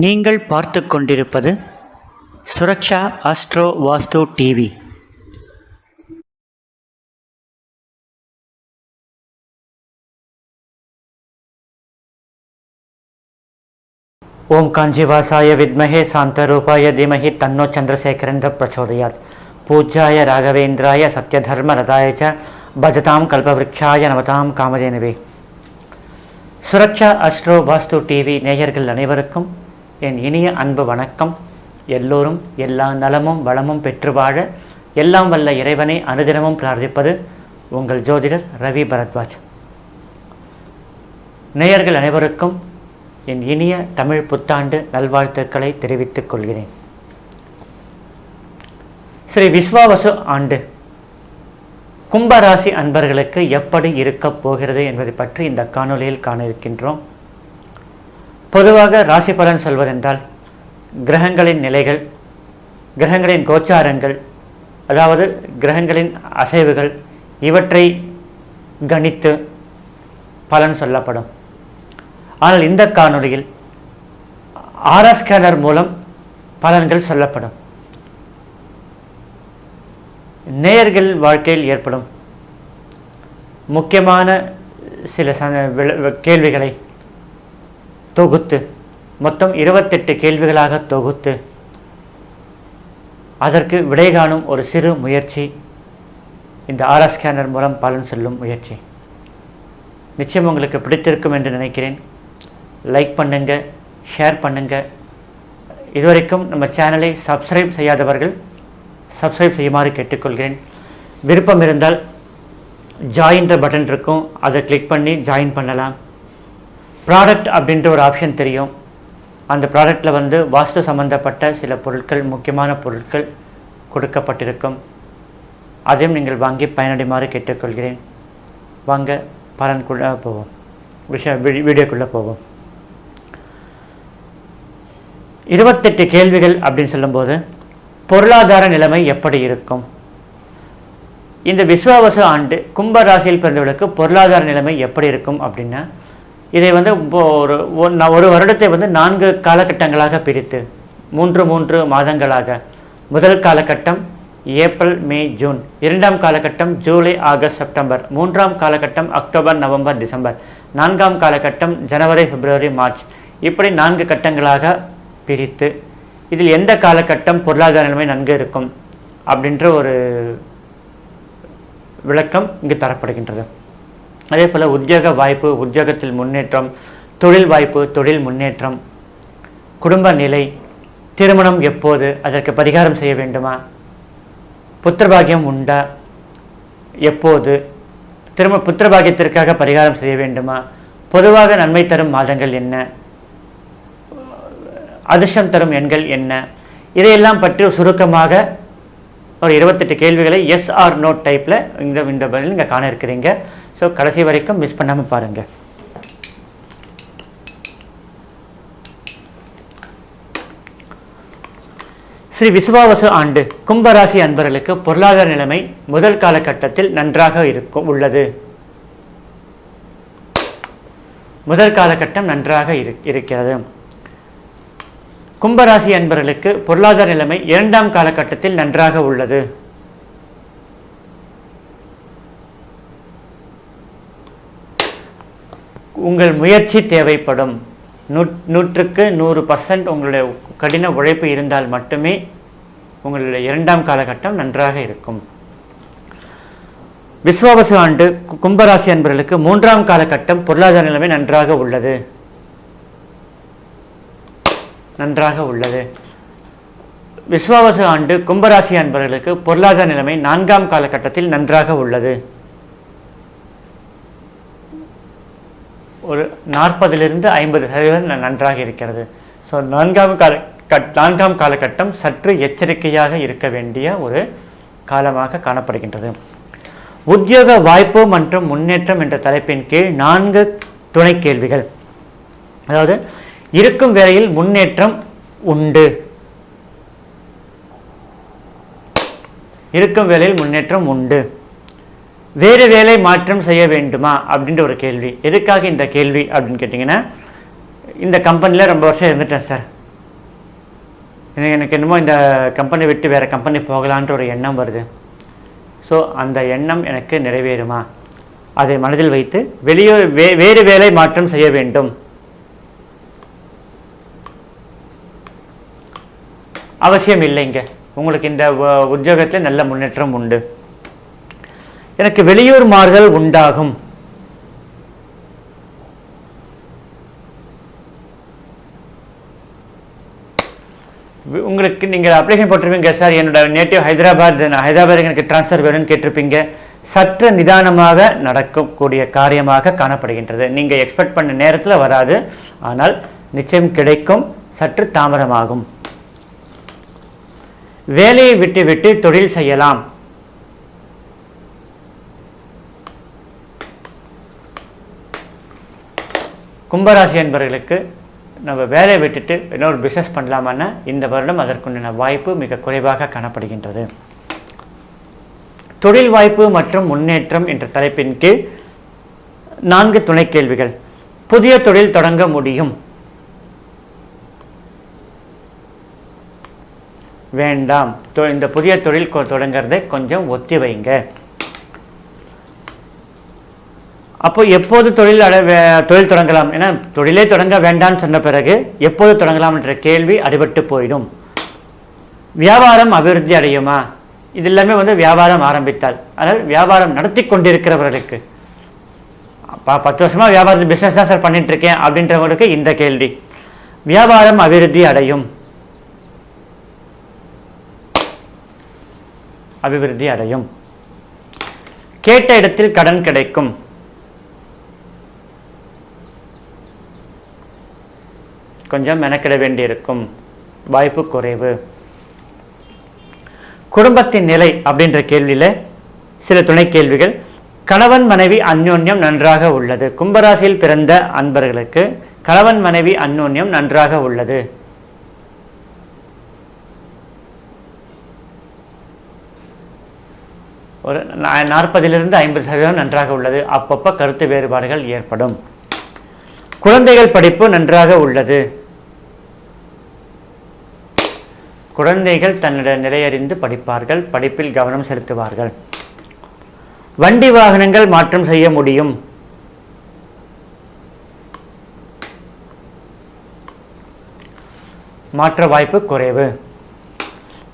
நீங்கள் பார்த்து கொண்டிருப்பது சுரக்ஷா அஸ்ட்ரோ வாஸ்து டிவி. ஓம் காஞ்சிவாசாய வித்மஹே சாந்தரூபாய தீமஹி தன்னோ சந்திரசேகரேந்திர பிரச்சோதயாத். பூஜ்யாய ராகவேந்திராய சத்யதர்ம ரதாய ச பஜதாம் கல்பவருட்சாய நவதாம் காமதேனவே. சுரக்ஷா அஸ்ட்ரோ வாஸ்து டிவி நேயர்கள் அனைவருக்கும் என் இனிய அன்பு வணக்கம். எல்லோரும் எல்லா நலமும் வளமும் பெற்று வாழ எல்லாம் வல்ல இறைவனை அனுதினமும் பிரார்த்திப்பது உங்கள் ஜோதிடர் ரவி பரத்வாஜ். நேயர்கள் அனைவருக்கும் என் இனிய தமிழ் புத்தாண்டு நல்வாழ்த்துக்களை தெரிவித்துக் கொள்கிறேன். ஸ்ரீ விஸ்வாவசு ஆண்டு கும்பராசி அன்பர்களுக்கு எப்படி இருக்கப் போகிறது என்பதை பற்றி இந்த காணொளியில் காண இருக்கின்றோம். பொதுவாக ராசி பலன் சொல்வதென்றால் கிரகங்களின் நிலைகள் கிரகங்களின் கோச்சாரங்கள் அதாவது கிரகங்களின் அசைவுகள் இவற்றை கணித்து பலன் சொல்லப்படும். ஆனால் இந்த காணொளியில் ஆர்எஸ் ஸ்கேனர் மூலம் பலன்கள் சொல்லப்படும். நேயர்கள் வாழ்க்கையில் ஏற்படும் முக்கியமான சில ச விள- கேள்விகளை தொகுத்து மொத்தம் இருபத்தெட்டு கேள்விகளாக தொகுத்து. அதற்கு விடை காணும் ஒரு சிறு முயற்சி. இந்த ஆர்எஸ் ஸ்கேனர் மூலம் பலன் சொல்லும் முயற்சி. நிச்சயம் உங்களுக்கு பிடித்திருக்கும் என்று நினைக்கிறேன். லைக் பண்ணுங்க ஷேர் பண்ணுங்க. இதுவரைக்கும் நம்ம சேனலை சப்ஸ்கிரைப் செய்யாதவர்கள் சப்ஸ்கிரைப் செய்யுமாறு கேட்டுக்கொள்கிறேன். விருப்பம் இருந்தால் ஜாயின்ற பட்டன் இருக்கும். அதை கிளிக் பண்ணி ஜாயின் பண்ணலாம். ப்ராடக்ட் அப்படின்ற ஒரு ஆப்ஷன் தெரியும். அந்த ப்ராடக்டில் வந்து வாஸ்து சம்பந்தப்பட்ட சில பொருட்கள் முக்கியமான பொருட்கள் கொடுக்கப்பட்டிருக்கும். அதையும் நீங்கள் வாங்கி பயனடைமாறு கேட்டுக்கொள்கிறேன். வாங்க பலன்குள்ளே போவோம். விஷய வீடியோக்குள்ளே போவோம். இருபத்தெட்டு கேள்விகள் அப்படின்னு சொல்லும்போது பொருளாதார நிலைமை எப்படி இருக்கும்? இந்த விஸ்வாவச ஆண்டு கும்ப ராசியில் பிறந்தவர்களுக்கு பொருளாதார நிலைமை எப்படி இருக்கும் அப்படின்னா இதை வந்து ஒரு ஒன்- ஒரு வருடத்தை வந்து நான்கு காலகட்டங்களாக பிரித்து மூன்று மூன்று மாதங்களாக. முதல் காலகட்டம் ஏப்ரல் மே ஜூன். இரண்டாம் காலகட்டம் ஜூலை ஆகஸ்ட் செப்டம்பர். மூன்றாம் காலகட்டம் அக்டோபர் நவம்பர் டிசம்பர். நான்காம் காலகட்டம் ஜனவரி பிப்ரவரி மார்ச். இப்படி நான்கு கட்டங்களாக பிரித்து இதில் எந்த காலகட்டம் பொருளாதார நிலைமை நன்கு இருக்கும் அப்படின்ற ஒரு விளக்கம் இங்கு தரப்படுகின்றது. அதே போல் உத்தியோக வாய்ப்பு உத்தியோகத்தில் முன்னேற்றம் தொழில் வாய்ப்பு தொழில் முன்னேற்றம் குடும்ப நிலை திருமணம் எப்போது அதற்கு பரிகாரம் செய்ய வேண்டுமா புத்திரபாகியம் உண்டா எப்போது திரும புத்திரபாகியத்திற்காக பரிகாரம் செய்ய வேண்டுமா பொதுவாக நன்மை தரும் மாதங்கள் என்ன அதிர்ஷ்டம் தரும் எண்கள் என்ன இதையெல்லாம் பற்றி சுருக்கமாக ஒரு இருபத்தெட்டு கேள்விகளை எஸ் ஆர் நோட் டைப்பில் இந்த இந்த பதில் நீங்கள் காண இருக்கிறீங்க. ஸோ கடைசி வரைக்கும் மிஸ் பண்ணாமல் பாருங்கள் ஸ்ரீ விசுவாவசு ஆண்டு கும்பராசி அன்பர்களுக்கு பொருளாதார நிலைமை முதல் காலகட்டத்தில் நன்றாக இருக்கும் உள்ளது. முதல் காலகட்டம் நன்றாக இரு இருக்கிறது. கும்பராசி அன்பர்களுக்கு பொருளாதார நிலைமை இரண்டாம் காலகட்டத்தில் நன்றாக உள்ளது. உங்கள் முயற்சி தேவைப்படும். நூற் நூற்றுக்கு நூறு பர்சன்ட் உங்களுடைய கடின உழைப்பு இருந்தால் மட்டுமே உங்களுடைய இரண்டாம் காலகட்டம் நன்றாக இருக்கும். விஸ்வாவசு ஆண்டு கும்பராசி அன்பர்களுக்கு மூன்றாம் காலகட்டம் பொருளாதார நிலைமை நன்றாக உள்ளது. நன்றாக உள்ளது. விஸ்வாவசு ஆண்டு கும்பராசி அன்பர்களுக்கு பொருளாதார நிலைமை நான்காம் காலகட்டத்தில் நன்றாக உள்ளது. ஒரு நாற்பதிலிருந்து ஐம்பது சதவீதம் நன்றாக இருக்கிறது. ஸோ நான்காம் கால கட் நான்காம் காலகட்டம் சற்று எச்சரிக்கையாக இருக்க வேண்டிய ஒரு காலமாக காணப்படுகின்றது. உத்தியோக வாய்ப்பு மற்றும் முன்னேற்றம் என்ற தலைப்பின் கீழ் நான்கு துணை கேள்விகள். அதாவது இருக்கும் வேலையில் முன்னேற்றம் உண்டு. இருக்கும் வேலையில் முன்னேற்றம் உண்டு. வேறு வேலை மாற்றம் செய்ய வேண்டுமா அப்படின்ற ஒரு கேள்வி. எதுக்காக இந்த கேள்வி அப்படின்னு கேட்டிங்கன்னா இந்த கம்பெனியில் ரொம்ப வருஷம் இருந்துட்டேன் சார். எனக்கு என்னமோ இந்த கம்பெனி விட்டு வேறு கம்பெனி போகலான்ற ஒரு எண்ணம் வருது. ஸோ அந்த எண்ணம் எனக்கு நிறைவேறுமா? அதை மனதில் வைத்து வெளியே வே வேறு வேலை மாற்றம் செய்ய வேண்டும். அவசியம் இல்லைங்க உங்களுக்கு இந்த உத்தியோகத்தில் நல்ல முன்னேற்றம் உண்டு. எனக்கு வெளியூர் மாறுதல் உண்டாகும். உங்களுக்கு நீங்கள் அப்ளிகேஷன் போட்டிருப்பீங்க சார். என்னோட நேட்டிவ் ஹைதராபாத் ஹைதராபாத் எனக்கு ட்ரான்ஸ்ஃபர் வேணும்னு கேட்டிருப்பீங்க. சற்று நிதானமாக நடக்கக்கூடிய காரியமாக காணப்படுகின்றது. நீங்கள் எக்ஸ்பெக்ட் பண்ண நேரத்தில் வராது. ஆனால் நிச்சயம் கிடைக்கும். சற்று தாமதமாகும். வேலையை விட்டுவிட்டு தொழில் செய்யலாம். கும்பராசி என்பவர்களுக்கு நம்ம வேலையை விட்டுட்டு இன்னொரு பிஸ்னஸ் பண்ணலாமான்னா இந்த வருடம் அதற்குண்டான வாய்ப்பு மிக குறைவாக காணப்படுகின்றது. தொழில் வாய்ப்பு மற்றும் முன்னேற்றம் என்ற தலைப்பின் கீழ் நான்கு துணை கேள்விகள். புதிய தொழில் தொடங்க முடியும். வேண்டாம். தொ- இந்த புதிய தொழில் கொ- தொடங்குறதை கொஞ்சம் ஒத்தி வைங்க அப்போ எப்போது தொழில் அட தொழில் தொடங்கலாம்? ஏன்னா தொழிலே தொடங்க வேண்டாம்னு சொன்ன பிறகு எப்போது தொடங்கலாம் என்ற கேள்வி அடிபட்டு போயிடும். வியாபாரம் அபிவிருத்தி அடையுமா? இது எல்லாமே வந்து வியாபாரம் ஆரம்பித்தால். அதாவது வியாபாரம் நடத்தி கொண்டிருக்கிறவர்களுக்கு. பத்து வருஷமா வியாபாரத்தில் பிஸ்னஸ் தான் சார் பண்ணிட்டு இருக்கேன் அப்படின்றவங்களுக்கு இந்த கேள்வி. வியாபாரம் அபிவிருத்தி அடையும். அபிவிருத்தி அடையும். கேட்ட இடத்தில் கடன் கிடைக்கும். கொஞ்சம் மெனக்கிட வேண்டியிருக்கும். வாய்ப்பு குறைவு. குடும்பத்தின் நிலை அப்படின்ற கேள்வியில் சில துணை கேள்விகள். கணவன் மனைவி அந்யோன்யம் நன்றாக உள்ளது. கும்பராசியில் பிறந்த அன்பர்களுக்கு கணவன் மனைவி அந்யோன்யம் நன்றாக உள்ளது. ஒரு நா- நாற்பதிலிருந்து ஐம்பது சதவீதம் நன்றாக உள்ளது. அப்பப்போ கருத்து வேறுபாடுகள் ஏற்படும். குழந்தைகள் படிப்பு நன்றாக உள்ளது. குழந்தைகள் தன்னுடைய நிலையறிந்து படிப்பார்கள் படிப்பில் கவனம் செலுத்துவார்கள். வண்டி வாகனங்கள் மாற்றம் செய்ய முடியும். மாற்ற வாய்ப்பு குறைவு.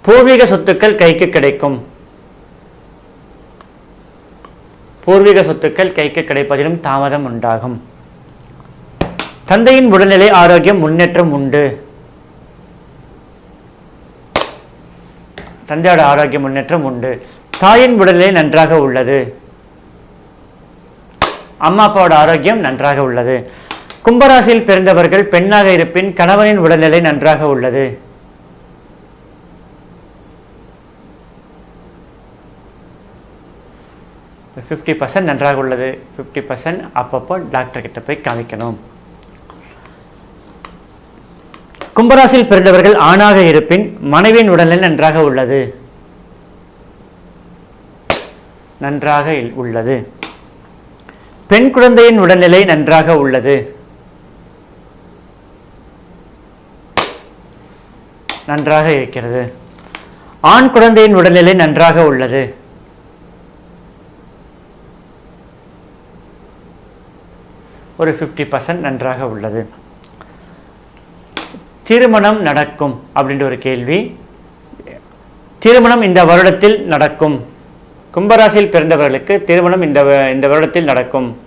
பூர்வீக சொத்துக்கள் கைக்கு கிடைக்கும். பூர்வீக சொத்துக்கள் கைக்கு கிடைப்பதிலும் தாமதம் உண்டாகும். தந்தையின் உடல்நிலை ஆரோக்கியம் முன்னேற்றம் உண்டு. தந்தையோட ஆரோக்கிய முன்னேற்றம் உண்டு. தாயின் உடல்நிலை நன்றாக உள்ளது. அம்மா அப்பாவோட ஆரோக்கியம் நன்றாக உள்ளது. கும்பராசியில் பிறந்தவர்கள் பெண்ணாக இருப்பின் கணவனின் உடல்நிலை நன்றாக உள்ளது. ஃபிஃப்டி பர்சன்ட் நன்றாக உள்ளது. ஃபிஃப்டி பர்சன்ட் அப்பப்போ டாக்டர் கிட்ட போய் காமிக்கணும். கும்பராசியில் பிறந்தவர்கள் ஆணாக இருப்பின் மனைவியின் உடல்நிலை நன்றாக உள்ளது. நன்றாக உள்ளது. பெண் குழந்தையின் உடல்நிலை நன்றாக உள்ளது. நன்றாக இருக்கிறது. ஆண் குழந்தையின் உடல்நிலை நன்றாக உள்ளது. ஒரு ஃபிஃப்டி பர்சன்ட் நன்றாக உள்ளது. திருமணம் நடக்கும் அப்படின்ற ஒரு கேள்வி. திருமணம் இந்த வருடத்தில் நடக்கும். கும்பராசியில் பிறந்தவர்களுக்கு திருமணம் இந்த இந்த வருடத்தில் நடக்கும்.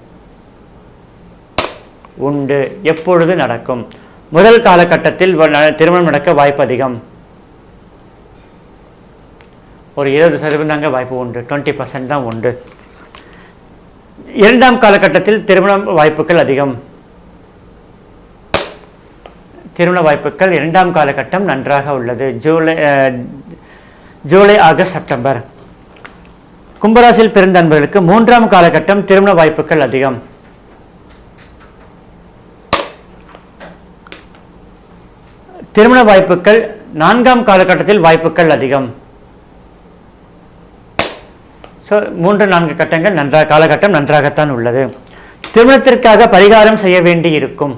உண்டு. எப்பொழுது நடக்கும்? முதல் காலகட்டத்தில் வ- ந- திருமணம் நடக்க வாய்ப்பு அதிகம். ஒரு இருபது சதவீதம் தாங்க வாய்ப்பு உண்டு. டுவெண்ட்டி பர்சன்ட் தான் உண்டு. இரண்டாம் காலகட்டத்தில் திருமணம் வாய்ப்புகள் அதிகம். திருமண வாய்ப்புகள் இரண்டாம் காலகட்டம் நன்றாக உள்ளது. July July August September. கும்பராசியில் பிறந்த அன்பர்களுக்கு மூன்றாம் காலகட்டம் திருமண வாய்ப்புகள் அதிகம். திருமண வாய்ப்புகள் நான்காம் காலகட்டத்தில் வாய்ப்புகள் அதிகம். ஸோ மூன்று நான்கு கட்டங்கள் நன்றாக காலகட்டம் நன்றாகத்தான் உள்ளது. திருமணத்திற்காக பரிகாரம் செய்ய வேண்டி இருக்கும்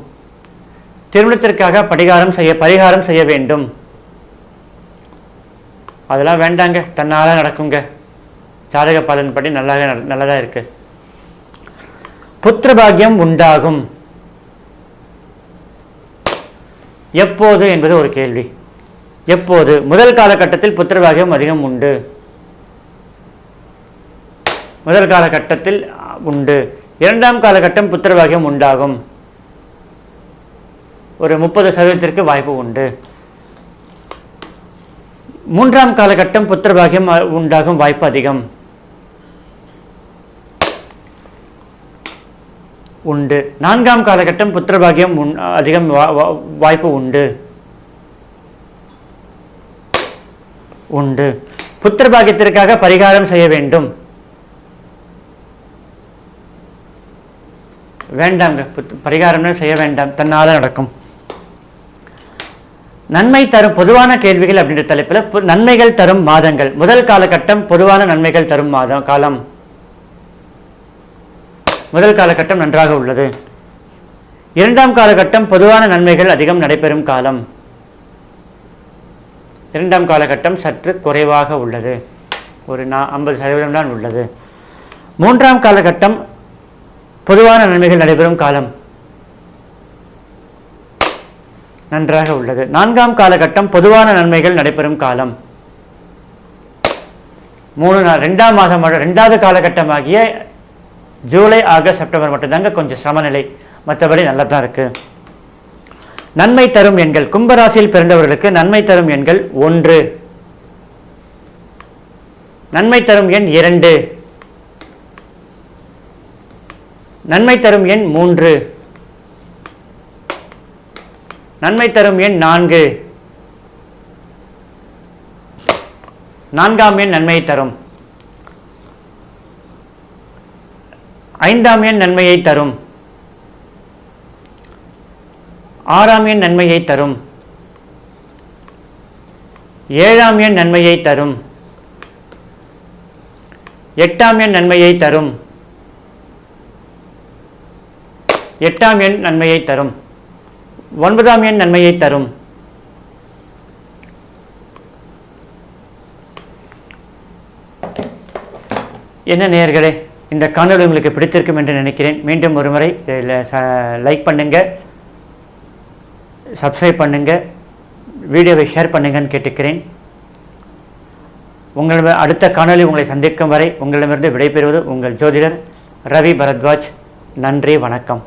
திருமணத்திற்காக பரிகாரம் செய்ய பரிகாரம் செய்ய வேண்டும். அதெல்லாம் வேண்டாங்க. தன்னால் நடக்குங்க. ஜாதக பலன் படி நல்லாக நட- நல்லதா இருக்கு. புத்திர உண்டாகும். எப்போது என்பது ஒரு கேள்வி. எப்போது? முதல் காலகட்டத்தில் புத்திரபாகியம் அதிகம் உண்டு. முதல் காலகட்டத்தில் உண்டு. இரண்டாம் காலகட்டம் புத்திரபாகியம் உண்டாகும். ஒரு முப்பது சதவீதத்திற்கு வாய்ப்பு உண்டு. மூன்றாம் காலகட்டம் புத்திரபாகியம் உண்டாகும் வாய்ப்பு அதிகம். உண்டு. நான்காம் காலகட்டம் புத்திரபாகியம் உண்- அதிகம் வா- வா- வாய்ப்பு உண்டு. உண்டு. புத்திரபாகியத்திற்காக பரிகாரம் செய்ய வேண்டும். வேண்டாங்க. பரிகாரம் செய்ய வேண்டாம். தன்னால் நடக்கும். நன்மை தரும் பொதுவான கேள்விகள் அப்படின்ற தலைப்பில் நன்மைகள் தரும் மாதங்கள். முதல் காலகட்டம் பொதுவான நன்மைகள் தரும் மாதம் காலம். முதல் காலகட்டம் நன்றாக உள்ளது. இரண்டாம் காலகட்டம் பொதுவான நன்மைகள் அதிகம் நடைபெறும் காலம். இரண்டாம் காலகட்டம் சற்று குறைவாக உள்ளது. ஒரு நா ஐம்பது சதவீதம் தான் உள்ளது. மூன்றாம் காலகட்டம் பொதுவான நன்மைகள் நடைபெறும் காலம். நன்றாக உள்ளது. நான்காம் காலகட்டம் பொதுவான நன்மைகள் நடைபெறும் காலம். மூணு நாள் ரெண்டாம் மாதம் ரெண்டாவது காலகட்டமாகிய ஜூலை ஆகஸ்ட் செப்டம்பர் மட்டும்தாங்க கொஞ்சம் சமநிலை. மற்றபடி நல்லா தான் இருக்கு. நன்மை தரும் எண்கள். கும்பராசியில் பிறந்தவர்களுக்கு நன்மை தரும் எண்கள் ஒன்று. நன்மை தரும் எண் இரண்டு. நன்மை தரும் எண் மூன்று. நன்மை தரும் எண் நான்கு. நான்காம் எண் நன்மையை தரும். ஐந்தாம் எண் நன்மையை தரும். ஆறாம் எண் நன்மையை தரும். ஏழாம் எண் நன்மையை தரும். எட்டாம் எண் நன்மையை தரும். எட்டாம் எண் நன்மையை தரும். ஒன்பதாம் எண் நன்மையை தரும். என்ன நேர்களே இந்த காணொளி உங்களுக்கு பிடித்திருக்கும் என்று நினைக்கிறேன். மீண்டும் ஒரு முறை லைக் பண்ணுங்க சப்ஸ்கிரைப் பண்ணுங்க வீடியோவை ஷேர் பண்ணுங்கன்னு கேட்டுக்கிறேன். உங்களிடம் அடுத்த காணொளி உங்களை சந்திக்கும் வரை உங்களிடமிருந்து விடைபெறுவது உங்கள் ஜோதிடர் ரவி பரத்வாஜ். நன்றி வணக்கம்.